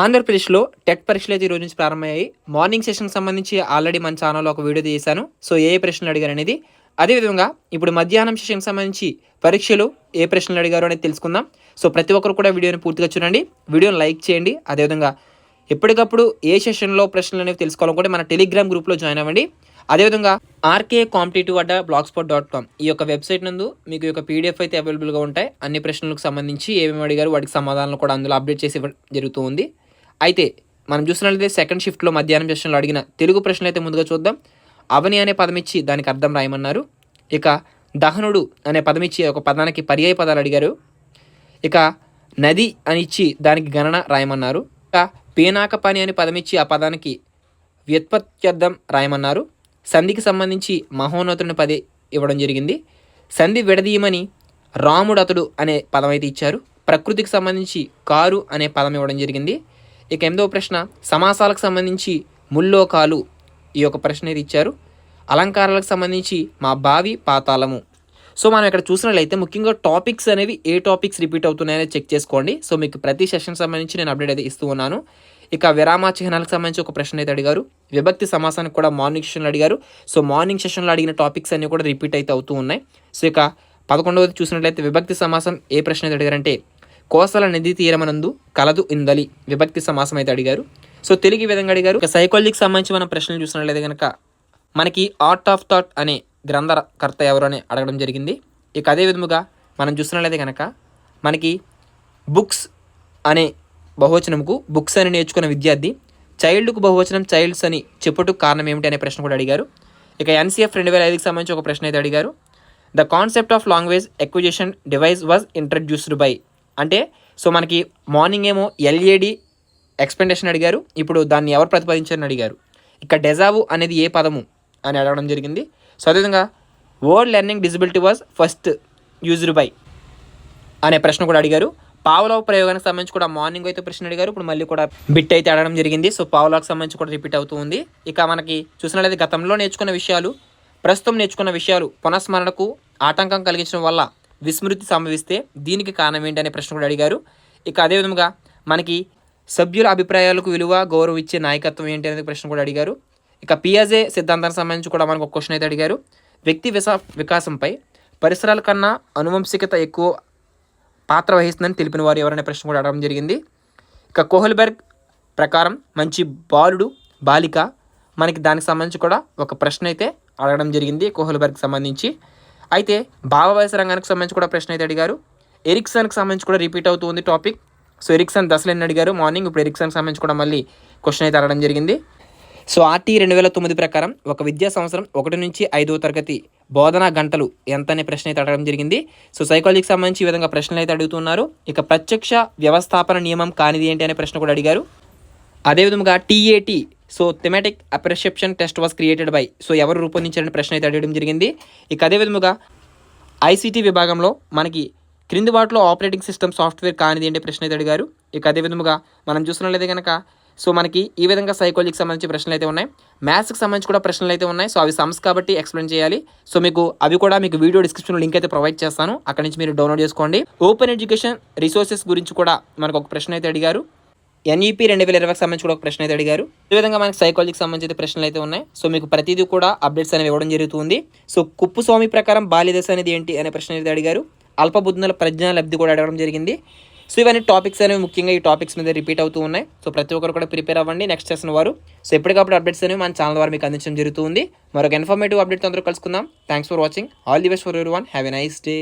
ఆంధ్రప్రదేశ్లో టెట్ పరీక్షలు అయితే ఈ రోజు నుంచి ప్రారంభమయ్యాయి. మార్నింగ్ సెషన్కి సంబంధించి ఆల్రెడీ మన ఛానల్లో ఒక వీడియో చేశాను. సో ఏ ఏ ప్రశ్నలు అడిగారు అనేది. అదేవిధంగా ఇప్పుడు మధ్యాహ్నం సెషన్కి సంబంధించి పరీక్షలు ఏ ప్రశ్నలు అడిగారు అనేది తెలుసుకుందాం. సో ప్రతి ఒక్కరు కూడా వీడియోని పూర్తిగా చూడండి. వీడియోని లైక్ చేయండి. అదేవిధంగా ఎప్పటికప్పుడు ఏ సెషన్లో ప్రశ్నలు అనేవి తెలుసుకోవాలనుకుంటే మన టెలిగ్రామ్ గ్రూప్లో జాయిన్ అవ్వండి. అదేవిధంగా RK competitive Adda blog spot dot com ఈ యొక్క వెబ్సైట్ నందు మీకు యొక్క పీడిఎఫ్ అయితే అవైలబుల్గా ఉంటాయి. అన్ని ప్రశ్నలకు సంబంధించి ఏమేమి అడిగారు వాటికి సమాధానాలు కూడా అందులో అప్డేట్ చేసి జరుగుతూ ఉంది. అయితే మనం చూసినట్లయితే సెకండ్ షిఫ్ట్లో మధ్యాహ్నం సెషన్లో అడిగిన తెలుగు ప్రశ్నలు అయితే ముందుగా చూద్దాం. అవని అనే పదం ఇచ్చి దానికి అర్థం రాయమన్నారు. ఇక దహనుడు అనే పదం ఇచ్చి ఒక పదానికి పర్యాయ పదాలు అడిగారు. ఇక నది అని ఇచ్చి దానికి గణన రాయమన్నారు. ఇక పీనాక పని అని పదం ఇచ్చి ఆ పదానికి వ్యుత్పత్త్యర్థం రాయమన్నారు. సంధికి సంబంధించి మహోన్నతుని పది ఇవ్వడం జరిగింది. సంధి విడదీయమని రాముడు అతడు అనే పదం అయితే ఇచ్చారు. ప్రకృతికి సంబంధించి కారు అనే పదం ఇవ్వడం జరిగింది. ఇక ఎనిమిదవ ప్రశ్న సమాసాలకు సంబంధించి ముల్లోకాలు ఈ యొక్క ప్రశ్న అయితే ఇచ్చారు. అలంకారాలకు సంబంధించి మా బావి పాతాళము. సో మనం ఇక్కడ చూసినట్లయితే ముఖ్యంగా టాపిక్స్ అనేవి ఏ టాపిక్స్ రిపీట్ అవుతున్నాయని చెక్ చేసుకోండి. సో మీకు ప్రతి సెషన్ సంబంధించి నేను అప్డేట్ అయితే ఇస్తూ ఉన్నాను. ఇక విరామ చిహ్నాలకు సంబంధించి ఒక ప్రశ్న అయితే అడిగారు. విభక్తి సమాసానికి కూడా మార్నింగ్ సెషన్లో అడిగారు. సో మార్నింగ్ సెషన్లో అడిగిన టాపిక్స్ అన్నీ కూడా రిపీట్ అయితే అవుతూ ఉన్నాయి. సో ఇక పదకొండవది చూసినట్లయితే విభక్తి సమాసం ఏ ప్రశ్న అయితే అడిగారంటే కోసల నది తీరమనందు కలదు ఇందలి విభక్తి సమాసం అయితే అడిగారు. సో తెలుగు విధంగా అడిగారు. ఇక సైకాలజీకి సంబంధించి మనం ప్రశ్నలు చూసినట్లయితే కనుక మనకి ఆర్ట్ ఆఫ్ థాట్ అనే గ్రంథకర్త ఎవరు అని అడగడం జరిగింది. ఇక అదే విధముగా మనం చూసినట్లయితే కనుక మనకి బుక్స్ అనే బహువచనంకు బుక్స్ అని నేర్చుకున్న విద్యార్థి చైల్డ్కు బహువచనం చైల్డ్స్ అని చెప్పుటకు కారణం ఏమిటి అనే ప్రశ్న కూడా అడిగారు. ఇక ఎన్సీఎఫ్ రెండు వేల ఐదుకి సంబంధించి ఒక ప్రశ్న అయితే అడిగారు. The concept of language acquisition device was introduced by అంటే సో మనకి మార్నింగ్ ఏమో ఎల్ఏడి ఎక్స్పెండేషన్ అడిగారు. ఇప్పుడు దాన్ని ఎవరు ప్రతిపాదించారని అడిగారు. ఇక డెజావు అనేది ఏ పదము అని అడగడం జరిగింది. సో అదేవిధంగా word learning disability was first used by అనే ప్రశ్న కూడా అడిగారు. పావులావు ప్రయోగానికి సంబంధించి కూడా మార్నింగ్ అయితే ప్రశ్న అడిగారు. ఇప్పుడు మళ్ళీ కూడా బిట్ అయితే అడగడం జరిగింది. సో పావులాకు సంబంధించి కూడా రిపీట్ అవుతూ ఉంది. ఇక మనకి చూసినట్లయితే గతంలో నేర్చుకున్న విషయాలు ప్రస్తుతం నేర్చుకున్న విషయాలు పునఃస్మరణకు ఆటంకం కలిగించడం వల్ల విస్మృతి సంభవిస్తే దీనికి కారణం ఏంటి ప్రశ్న కూడా అడిగారు. ఇక అదేవిధంగా మనకి సభ్యుల అభిప్రాయాలకు విలువ గౌరవం ఇచ్చే నాయకత్వం ఏంటి అనేది ప్రశ్న కూడా అడిగారు. ఇక పియాజే సిద్ధాంతానికి సంబంధించి కూడా మనకు ఒక క్వశ్చన్ అయితే అడిగారు. వ్యక్తి విసా వికాసంపై పరిసరాల కన్నా అనువంశికత ఎక్కువ పాత్ర వహిస్తుందని తెలిపిన వారు ఎవరనే ప్రశ్న కూడా అడగడం జరిగింది. ఇక కోహల్బెర్గ్ ప్రకారం మంచి బాలుడు బాలిక మనకి దానికి సంబంధించి కూడా ఒక ప్రశ్న అయితే అడగడం జరిగింది కోహల్బెర్గ్ సంబంధించి. అయితే భావ వయస రంగానికి సంబంధించి కూడా ప్రశ్న అయితే అడిగారు. ఎరిక్సన్కి సంబంధించి కూడా రిపీట్ అవుతూ ఉంది టాపిక్. సో ఎరిక్సన్ దశలు ఎన్ని అడిగారు. మార్నింగ్ ఇప్పుడు ఎరిక్సన్కి సంబంధించి కూడా మళ్ళీ క్వశ్చన్ అయితే అడగడం జరిగింది. సో ఆర్టీ రెండు వేల తొమ్మిది ప్రకారం ఒక విద్యా సంవత్సరం ఒకటి నుంచి ఐదో తరగతి బోధనా గంటలు ఎంత అనే ప్రశ్న అయితే అడగడం జరిగింది. సో సైకాలజీకి సంబంధించి ఈ విధంగా ప్రశ్నలు అయితే అడుగుతున్నారు. ఇక ప్రత్యక్ష వ్యవస్థాపన నియమం కానిది ఏంటి అనే ప్రశ్న కూడా అడిగారు. అదేవిధంగా TAT so thematic apperception test was created by so ఎవరు రూపొందించారని ప్రశ్న అయితే అడగడం జరిగింది. ఇక అదేవిధముగా ఐసీటీ విభాగంలో మనకి క్రింది వాటిలో ఆపరేటింగ్ సిస్టమ్ సాఫ్ట్వేర్ కానిది అంటే ప్రశ్న అయితే అడిగారు. ఇక అదే విధముగా మనం చూసినట్లయితే కనుక సో మనకి ఈ విధంగా సైకాలజీకి సంబంధించి ప్రశ్నలు అయితే ఉన్నాయి. మ్యాథ్స్కి సంబంధించి కూడా ప్రశ్నలు అయితే ఉన్నాయి. సో అవి సమ్స్ కాబట్టి ఎక్స్ప్లెయిన్ చేయాలి. సో మీకు అవి కూడా మీకు వీడియో డిస్క్రిప్షన్లో లింక్ అయితే ప్రొవైడ్ చేస్తాను. అక్కడ నుంచి మీరు డౌన్లోడ్ చేసుకోండి. ఓపెన్ ఎడ్యుకేషన్ రిసోర్సెస్ గురించి కూడా మనకు ఒక ప్రశ్న అయితే అడిగారు. ఎన్ఈపీ రెండు వేల ఇరవైకి సంబంధించి కూడా ఒక ప్రశ్న అయితే అడిగారు. ఈ విధంగా మనకి సైకాలజీకి సంబంధించిన ప్రశ్నలు అయితే ఉన్నాయి. సో మీకు ప్రతిదీ కూడా అప్డేట్స్ అనేవి ఇవ్వడం జరుగుతుంది. సో కుప్పు స్వామి ప్రకారం బాల్యదశ అనేది ఏంటి అనే ప్రశ్న అయితే అడిగారు. అల్పబుద్ధుల ప్రజ్ఞా లబ్ధి కూడా అడగడం జరిగింది. సో ఇవన్నీ టాపిక్స్ అనేవి ముఖ్యంగా ఈ టాపిక్స్ మీద రిపీట్ అవుతూ ఉన్నాయి. సో ప్రతి ఒక్కరు కూడా ప్రిపేర్ అవ్వండి నెక్స్ట్ చేసిన వారు. సో ఎప్పటికప్పుడు అప్డేట్స్ అనేవి మన ఛానల్ ద్వారా మీకు అందించడం జరుగుతుంది. మరొక ఇన్ఫర్మేటివ్ అప్డేట్ అందరూ కలుసుకుందాం. Thanks for watching all the best for every one have a nice day